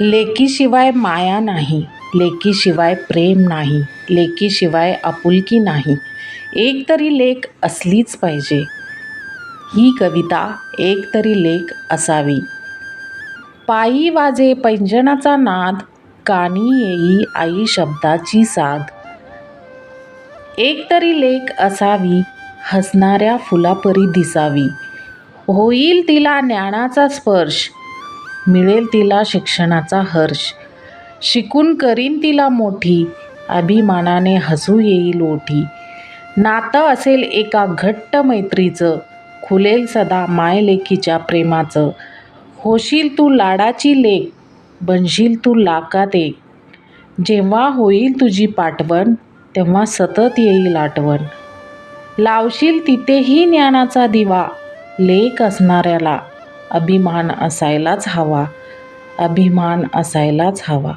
लेकीशिवाय माया नाही लेकीशिवाय प्रेम नाही लेकीशिवाय आपुलकी नाही. एक तरी लेख असलीच पाहिजे. ही कविता एक तरी लेख असावी. पायी वाजे पैंजणाचा नाद कानी येई आई शब्दाची साद. एक तरी लेख असावी हसणाऱ्या फुलापरी दिसावी. होईल तिला ज्ञानाचा स्पर्श मिळेल तिला शिक्षणाचा हर्ष. शिकून करीन तिला मोठी अभिमानाने हसू येईल ओठी. नातं असेल एका घट्ट मैत्रीचं खुलेल सदा मायलेकीच्या प्रेमाचं. होशील तू लाडाची लेक बनशील तू लाकात एक जेव्हा होईल तुझी पाठवण तेव्हा सतत येईल आठवण. लावशील तिथेही ज्ञानाचा दिवा लेक असणाऱ्याला. अभिमान असायलाच हवा. अभिमान असायलाच हवा.